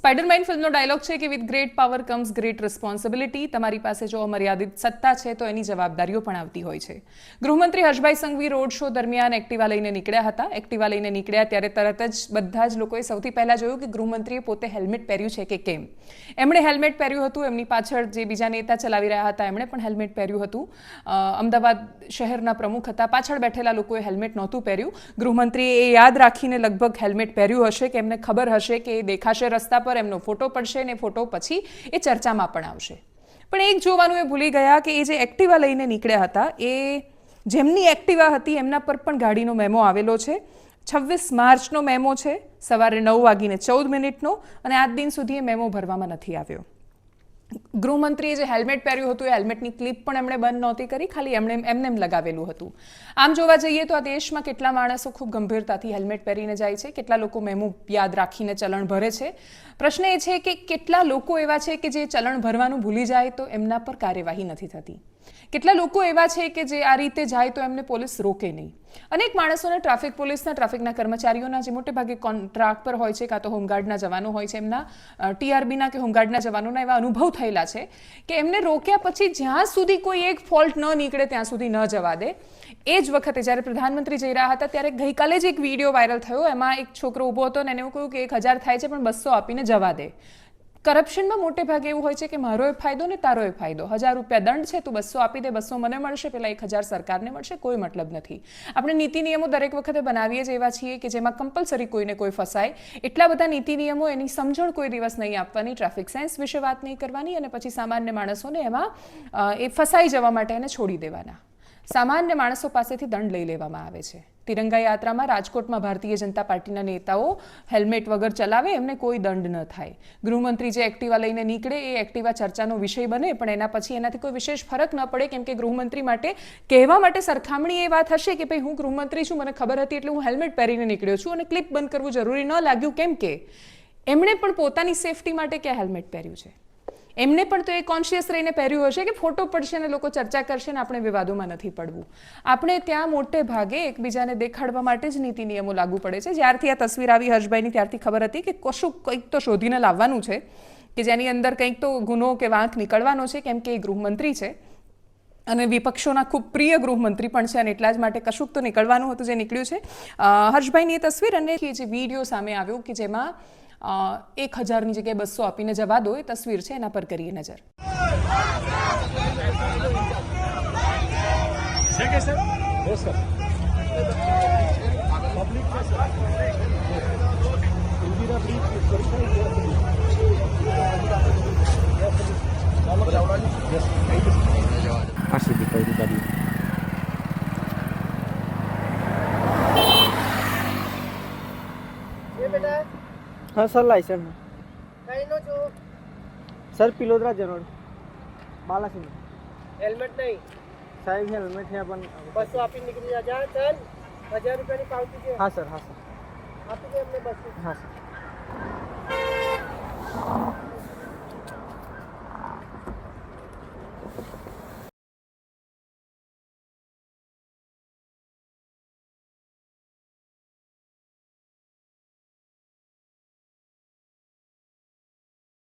Spider-Man ફિલ્મનો dialogue છે કે with great power comes great responsibility. તમારી પાસે જો અમર્યાદિત સત્તા છે, તો એની જવાબદારીઓ પણ આવતી હોય છે. ગૃહમંત્રી હર્ષભાઈ સંઘવી રોડ શો દરમિયાન એક્ટિવા લઈને નીકળ્યા હતા. એક્ટિવા લઈને નીકળ્યા ત્યારે તરત જ બધા જ લોકોએ સૌથી પહેલા જોયું કે ગૃહમંત્રીએ પોતે હેલ્મેટ પહેર્યું છે કે કેમ. એમણે હેલ્મેટ પહેર્યું હતું, એમની પાછળ જે બીજા નેતા ચલાવી રહ્યા હતા, એમણે પણ હેલ્મેટ પહેર્યું હતું. અમદાવાદ શહેરના પ્રમુખ હતા. પાછળ બેઠેલા લોકોએ હેલ્મેટ નહોતું પહેર્યું. ગૃહમંત્રીએ એ યાદ રાખીને લગભગ હેલ્મેટ પહેર્યું હશે કે એમને ખબર હશે કે દેખાશે રસ્તા પર એમનો ફોટો પડશે અને ફોટો પછી એ ચર્ચામાં પણ આવશે. પણ એક જોવાનું એ ભૂલી ગયા કે એ જે એક્ટિવા લઈને નીકળ્યા હતા, એ જેમની એક્ટિવા હતી એમના પર પણ ગાડીનો મેમો આવેલો છે. છવ્વીસ માર્ચનો મેમો છે, સવારે નવ વાગીને ચૌદ મિનિટનો અને આજ દિન સુધી એ મેમો ભરવામાં નથી આવ્યો. ગૃહમંત્રીએ જે હેલ્મેટ પહેર્યું હતું, એ હેલ્મેટની ક્લિપ પણ એમણે બંધ નહોતી કરી, ખાલી એમણે એમને એમ લગાવેલું હતું. આમ જોવા જઈએ તો આ દેશમાં કેટલા માણસો ખૂબ ગંભીરતાથી હેલ્મેટ પહેરીને જાય છે, કેટલા લોકો મેમો યાદ રાખીને ચલણ ભરે છે. પ્રશ્ન એ છે કે કેટલા લોકો એવા છે કે જે ચલણ ભરવાનું ભૂલી જાય તો એમના પર કાર્યવાહી નથી થતી? કેટલા લોકો એવા છે કે જે આ રીતે જાય તો એમને પોલીસ રોકે નહીં? અનેક માણસોને ટ્રાફિક પોલીસના, ટ્રાફિકના કર્મચારીઓના, જે મોટે ભાગે કોન્ટ્રાક્ટ પર હોય છે કાં તો હોમગાર્ડના જવાનો હોય છે એમના ટીઆરબીના કે હોમગાર્ડના જવાનોના એવા અનુભવ થયેલા છે કે એમને રોક્યા પછી જ્યાં સુધી કોઈ એક ફોલ્ટ ન નીકળે ત્યાં સુધી ન જવા દે. એ જ વખતે જ્યારે પ્રધાનમંત્રી જઈ રહ્યા હતા ત્યારે ગઈકાલે જ એક વીડિયો વાયરલ થયો. એમાં એક છોકરો ઊભો હતો ને એને એવું કહ્યું કે એક હજાર થાય છે પણ બસો આપીને જવા દે. કરપ્શનમાં મોટે ભાગે એવું હોય છે કે મારો એ ફાયદો ને તારો એ ફાયદો. હજાર રૂપિયા દંડ છે, તું બસો આપી દે, બસો મને મળશે, પેલા એક હજાર સરકારને મળશે, કોઈ મતલબ નથી. આપણે નીતિ નિયમો દરેક વખતે બનાવીએ જ એવા છીએ કે જેમાં કમ્પલસરી કોઈને કોઈ ફસાય. એટલા બધા નીતિ નિયમો એની સમજણ કોઈ દિવસ નહીં આપવાની ટ્રાફિક સાયન્સ વિશે વાત નહીં કરવાની અને પછી સામાન્ય માણસોને એમાં એ ફસાઈ જવા માટે એને છોડી દેવાના. સામાન્ય માણસો પાસેથી દંડ લઈ લેવામાં આવે છે. તિરંગા યાત્રામાં રાજકોટમાં ભારતીય જનતા પાર્ટીના નેતાઓ હેલ્મેટ વગર ચલાવે, એમને કોઈ દંડ ન થાય. ગૃહમંત્રી જે એક્ટિવા લઈને નીકળે, એ એક્ટિવા ચર્ચાનો વિષય બને, પણ એના પછી એનાથી કોઈ વિશેષ ફરક ન પડે, કેમ કે ગૃહમંત્રી માટે કહેવા માટે સરખામણી એ વાત હશે કે ભાઈ, હું ગૃહમંત્રી છું, મને ખબર હતી એટલે હું હેલ્મેટ પહેરીને નીકળ્યો છું અને ક્લિપ બંધ કરવું જરૂરી ન લાગ્યું કેમ કે એમણે પણ પોતાની સેફટી માટે ક્યાં હેલ્મેટ પહેર્યું છે? એમને પણ તો એ કોન્શિયસ રહીને પહેર્યું હશે કે ફોટો પડશે અને લોકો ચર્ચા કરશે ને આપણે વિવાદોમાં નથી પડવું. આપણે ત્યાં મોટે ભાગે એકબીજાને દેખાડવા માટે જ નીતિ નિયમો લાગુ પડે છે. જ્યારથી આ તસવીર આવી હર્ષભાઈની, ત્યારથી ખબર હતી કે કશું કંઈક તો શોધીને લાવવાનું છે કે જેની અંદર કંઈક તો ગુનો કે વાંક નીકળવાનો છે, કેમ કે એ ગૃહમંત્રી છે. અને વિપક્ષોના ખૂબ પ્રિય ગૃહમંત્રી પણ છે અને એટલા જ માટે કશુંક તો નીકળવાનું હતું જે નીકળ્યું છે. હર્ષભાઈની એ તસવીર અને જે વીડિયો સામે આવ્યો કે જેમાં એક હજારની જગ્યાએ બસો આપીને જવા દો એ તસવીર છે એના પર કરીએ નજર. સુધી પડી ગાડી એ બેટા હા સર લાયસન્સ કઈનો છો? સર પિલોદરા જરોડ બાલાસિંહ. હેલ્મેટ નહીં? સાહેબ હેલ્મેટ છે પણ બસો આપી નીકળી જા જા ચાલ. હજાર રૂપિયાની પાવતી છે. હા સર હા સર. આપી દે અમને બસો. હા સર.